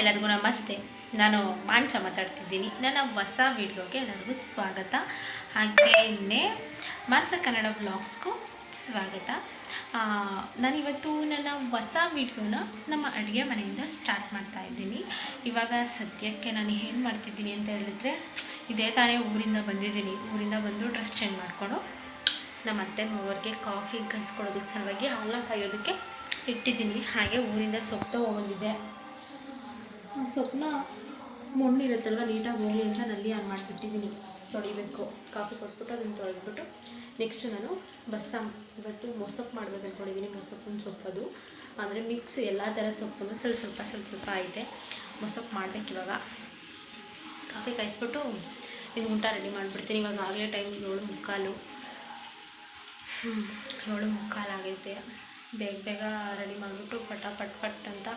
ಎಲ್ಲರಿಗೂ ನಮಸ್ತೆ. ನಾನು ಮಾಂಚ ಮಾತಾಡ್ತಿದ್ದೀನಿ. ನನ್ನ ಹೊಸ ವಿಡಿಯೋಗೆ ಎಲ್ಲರಿಗೂ ಸ್ವಾಗತ. ಹಾಗೆಯೇ ಮಾಂಸ ಕನ್ನಡ ಬ್ಲಾಗ್ಸ್ಗೂ ಸ್ವಾಗತ. ನಾನಿವತ್ತು ನನ್ನ ಹೊಸ ವಿಡಿಯೋನ ನಮ್ಮ ಅಡುಗೆ ಮನೆಯಿಂದ ಸ್ಟಾರ್ಟ್ ಮಾಡ್ತಾ ಇದ್ದೀನಿ. ಇವಾಗ ಸದ್ಯಕ್ಕೆ ನಾನು ಏನು ಮಾಡ್ತಿದ್ದೀನಿ ಅಂತ ಹೇಳಿದ್ರೆ, ಇದೇ ತಾನೇ ಊರಿಂದ ಬಂದಿದ್ದೀನಿ. ಊರಿಂದ ಬಂದು ಡ್ರೆಸ್ ಚೇಂಜ್ ಮಾಡಿಕೊಂಡು ನಮ್ಮ ಅತ್ತೆ ಮೂವರಿಗೆ ಕಾಫಿ ಕಲಿಸ್ಕೊಡೋದಕ್ಕೆ ಸಲುವಾಗಿ ಹಾಲನ್ನ ಕಾಯೋದಕ್ಕೆ ಇಟ್ಟಿದ್ದೀನಿ. ಹಾಗೆ ಊರಿಂದ ಸೊಪ್ಪು ತೊಗೊಬಂದಿದ್ದೆ ಸ್ವಪ್ನ ಸೊಪ್ಪನ್ನ ಮಣ್ಣಿರುತ್ತಲ್ವ ನೀಟಾಗಿ ಹೋಗಲಿ ಅಂತ ನಲ್ಲಿ ಆನ್ ಮಾಡಿಬಿಟ್ಟಿದ್ದೀನಿ. ತೊಳಿಬೇಕು. ಕಾಫಿ ಕೊಟ್ಬಿಟ್ಟು ಅದನ್ನು ತೊಳೆದ್ಬಿಟ್ಟು ನೆಕ್ಸ್ಟು ನಾನು ಬಸ್ಸಾಮ್. ಇವತ್ತು ಮೊಸಪ್ಪು ಮಾಡ್ಬೇಕು ಅಂದ್ಕೊಂಡಿದ್ದೀನಿ ಮೊಸಪ್ಪಿನ ಸೊಪ್ಪದು ಅಂದರೆ ಮಿಕ್ಸ್ ಎಲ್ಲ ಥರ ಸೊಪ್ಪನ್ನು ಸ್ವಲ್ಪ ಸ್ವಲ್ಪ ಸ್ವಲ್ಪ ಸ್ವಲ್ಪ ಐತೆ ಮೊಸಪ್ಪು ಮಾಡ್ಬೇಕು ಇವಾಗ. ಕಾಫಿ ಕಾಯಿಸ್ಬಿಟ್ಟು ಇದು ಊಟ ರೆಡಿ ಮಾಡಿಬಿಡ್ತೀನಿ. ಇವಾಗ ಆಗಲೇ ಟೈಮ್ ಏಳು ಮುಕ್ಕಾಲು. ಏಳು ಮುಕ್ಕಾಲಾಗೈತೆ ಬೇಗ ಬೇಗ ರೆಡಿ ಮಾಡಿಬಿಟ್ಟು ಪಟ ಪಟ್ ಪಟ್ ಅಂತ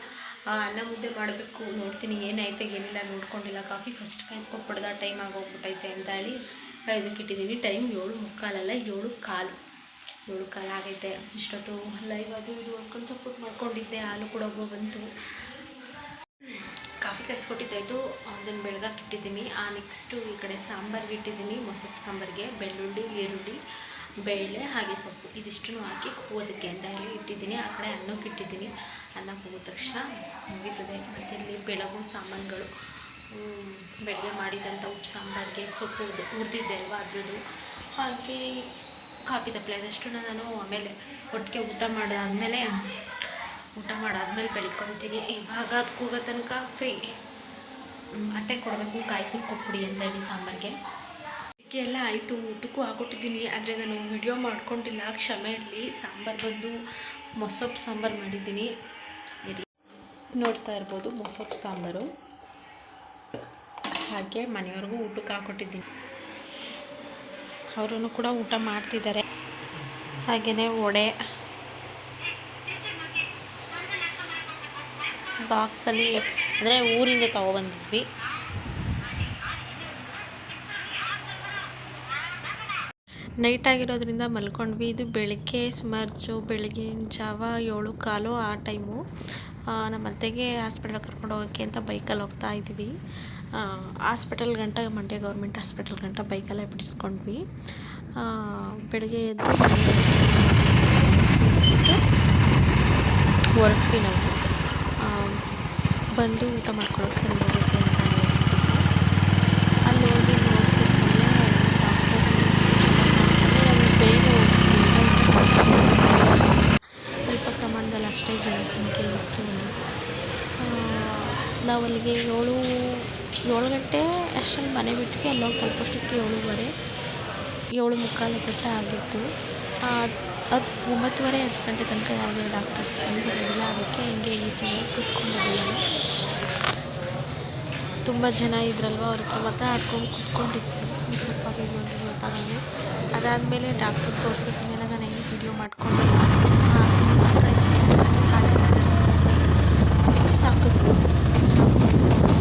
ಅನ್ನ ಮುದ್ದೆ ಮಾಡಬೇಕು, ನೋಡ್ತೀನಿ ಏನೈತೆ ಏನಿಲ್ಲ, ನೋಡ್ಕೊಂಡಿಲ್ಲ. ಕಾಫಿ ಫಸ್ಟ್ ಕಾಯ್ಸ್ಕೊಟ್ಬಿಡ್ದ ಟೈಮ್ ಆಗೋಗ್ಬಿಟ್ಟೈತೆ ಅಂತ ಹೇಳಿ ಕಾಯ್ದಕ್ಕೆ ಇಟ್ಟಿದ್ದೀನಿ ಟೈಮ್ ಏಳು ಮುಕ್ಕಾಲಲ್ಲ, ಏಳು ಕಾಲು. ಏಳು ಕಾಲು ಆಗೈತೆ. ಇಷ್ಟೊತ್ತು ಲೈವ್ ಅದು ಇದು ಅಂದ್ಕೊಂಡು ಸಪೋರ್ಟ್ ಮಾಡ್ಕೊಂಡಿದ್ದೆ, ಹಾಲು ಕೂಡ ಬಂತು. ಕಾಫಿ ಕಲಿಸ್ಕೊಟ್ಟಿದ್ದಾಯಿತು ಅದನ್ನು ಬೆಳಗಾಕಿಟ್ಟಿದ್ದೀನಿ ಆ ನೆಕ್ಸ್ಟು ಈ ಕಡೆ ಸಾಂಬಾರ್ಗೆ ಇಟ್ಟಿದ್ದೀನಿ. ಮೊಸಪ್ಪು ಸಾಂಬಾರಿಗೆ, ಬೆಳ್ಳುಳ್ಳಿ, ಈರುಳ್ಳಿ, ಬೇಳೆ, ಹಾಗೆ ಸೊಪ್ಪು. ಇದಿಷ್ಟನ್ನು ಹಾಕಿ ಕೂಗೋದಕ್ಕೆ ಅಂತ ಹೇಳಿ ಇಟ್ಟಿದ್ದೀನಿ. ಆ ಕಡೆ ಅನ್ನಕ್ಕೆ ಇಟ್ಟಿದ್ದೀನಿ. ಅನ್ನ ಕೂಗಿದ ತಕ್ಷಣ ಮುಗೀತದೆ. ಮತ್ತು ಇಲ್ಲಿ ಬೆಳಗು ಸಾಮಾನುಗಳು ಬೆಳಗ್ಗೆ ಮಾಡಿದಂಥ ಉಪ್ಪು, ಸಾಂಬಾರಿಗೆ ಸೊಪ್ಪು ಹುರ್ದು ಹುರಿದಿದ್ದೆ ಅಲ್ವಾ ಅದ್ರದ್ದು. ಹಾಗೆ ಕಾಫಿ ತಪ್ಪಲೆ ಅದಷ್ಟು ನಾನು ಆಮೇಲೆ ಒಟ್ಟಿಗೆ ಊಟ ಮಾಡಾದ್ಮೇಲೆ ಊಟ ಮಾಡಾದ್ಮೇಲೆ ಬೆಳ್ಕೊತೀನಿ. ಇವಾಗ ಅದು ಕೂಗೋ ತನಕ ಫ್ರೀ ಅತ್ತೆ ಕೊಡಬೇಕು ಕಾಯ್ಕೊಂಡು ಕೊಟ್ಬಿಡಿ ಅಂತ ಹೇಳಿ ಸಾಂಬಾರಿಗೆ. ಎಲ್ಲ ಆಯಿತು, ಊಟಕ್ಕೂ ಹಾಕೊಟ್ಟಿದ್ದೀನಿ ಆದರೆ ನಾನು ವಿಡಿಯೋ ಮಾಡ್ಕೊಂಡಿಲ್ಲ. ಕ್ಷಮೆ ಇರಲಿ. ಸಾಂಬಾರು ಬಂದು ಮೊಸೊಪ್ಪು ಸಾಂಬಾರು ಮಾಡಿದ್ದೀನಿ. ನೋಡ್ತಾ ಇರ್ಬೋದು ಮೊಸಪ್ಪು ಸಾಂಬಾರು. ಹಾಗೆ ಮನೆಯವ್ರಿಗೂ ಊಟಕ್ಕೆ ಹಾಕೊಟ್ಟಿದ್ದೀನಿ. ಅವರು ಕೂಡ ಊಟ ಮಾಡ್ತಿದ್ದಾರೆ. ಹಾಗೆಯೇ ವಡೆ, ಬಾಕ್ಸಲ್ಲಿ, ಅಂದರೆ ಊರಿಂದ ತಗೊಬಂದಿದ್ವಿ. ನೈಟ್ ಆಗಿರೋದ್ರಿಂದ ಮಲ್ಕೊಂಡ್ವಿ. ಇದು ಬೆಳಗ್ಗೆ ಸುಮಾರು ಬೆಳಗಿನ ಜಾವ ಏಳು, ಕಾಲು ಆ ಟೈಮು. ನಮ್ಮ ಅತ್ತೆಗೆ ಹಾಸ್ಪಿಟಲ್ ಕರ್ಕೊಂಡು ಹೋಗೋಕ್ಕೆ ಅಂತ ಬೈಕಲ್ಲಿ ಹೋಗ್ತಾ ಇದ್ವಿ ಹಾಸ್ಪಿಟಲ್ ಗಂಟ, ಮಂಡ್ಯ ಗೌರ್ಮೆಂಟ್ ಹಾಸ್ಪಿಟಲ್ ಗಂಟ ಬೈಕಲ್ಲೇ ಬಿಡಿಸ್ಕೊಂಡ್ವಿ. ಬೆಳಗ್ಗೆ ಎದ್ದು ಹೊರಟ್ವಿ ನಾವು. ಬಂದು ಊಟ ಮಾಡ್ಕೊಳ್ಳೋಕೆ ಸರಿ ಅಂತ ಹೇಳ್ಬಿಟ್ಟು. ಅಲ್ಲಿ ಹೋಗಿ ನೋಡ್ಸಿದ್ಮೇಲೆ ಡಾಕ್ಟರ್ ಬೇಗ ಸ್ವಲ್ಪ ಪ್ರಮಾಣದಲ್ಲಿ ಅಷ್ಟೇ ಜನಸಂಖ್ಯೆ ಇತ್ತು ನಾವು ಅಲ್ಲಿಗೆ ಏಳು ಏಳು ಗಂಟೆ ಅಷ್ಟರಲ್ಲಿ ಮನೆ ಬಿಟ್ವಿ ಅಲ್ಲೋಗಿ ತಲುಪೋಷ್ಟಕ್ಕೆ ಏಳುವರೆ, ಏಳು ಮುಕ್ಕಾಲು ಗಂಟೆ ಆಗಿತ್ತು. ಅದು ಒಂಬತ್ತುವರೆ, ಹತ್ತು ಗಂಟೆ ತನಕ ಯಾವುದೇ ಡಾಕ್ಟರ್ಸ್ ಬಂದಿರಲಿಲ್ಲ. ಅದಕ್ಕೆ ಹಿಂಗೆ ಜನ ಕೂತ್ಕೊಂಡಿದ್ದೀವಿ. ತುಂಬ ಜನ ಇದ್ರಲ್ವ ಅವ್ರ ಹತ್ರ ಮಾತಾಡ್ಕೊಂಡು ಆಡ್ಕೊಂಡು ಒಂದು ಸ್ವಲ್ಪ ಒಂದು ಗೊತ್ತಾಗಲ್ಲ ಅದಾದಮೇಲೆ ಡಾಕ್ಟರ್ ತೋರಿಸಿದ್ಮೇಲೆ ನಾನು ಹೆಂಗೆ ವಿಡಿಯೋ ಮಾಡ್ಕೊಂಡು ಕಡೆ 就是要跟你们讲故。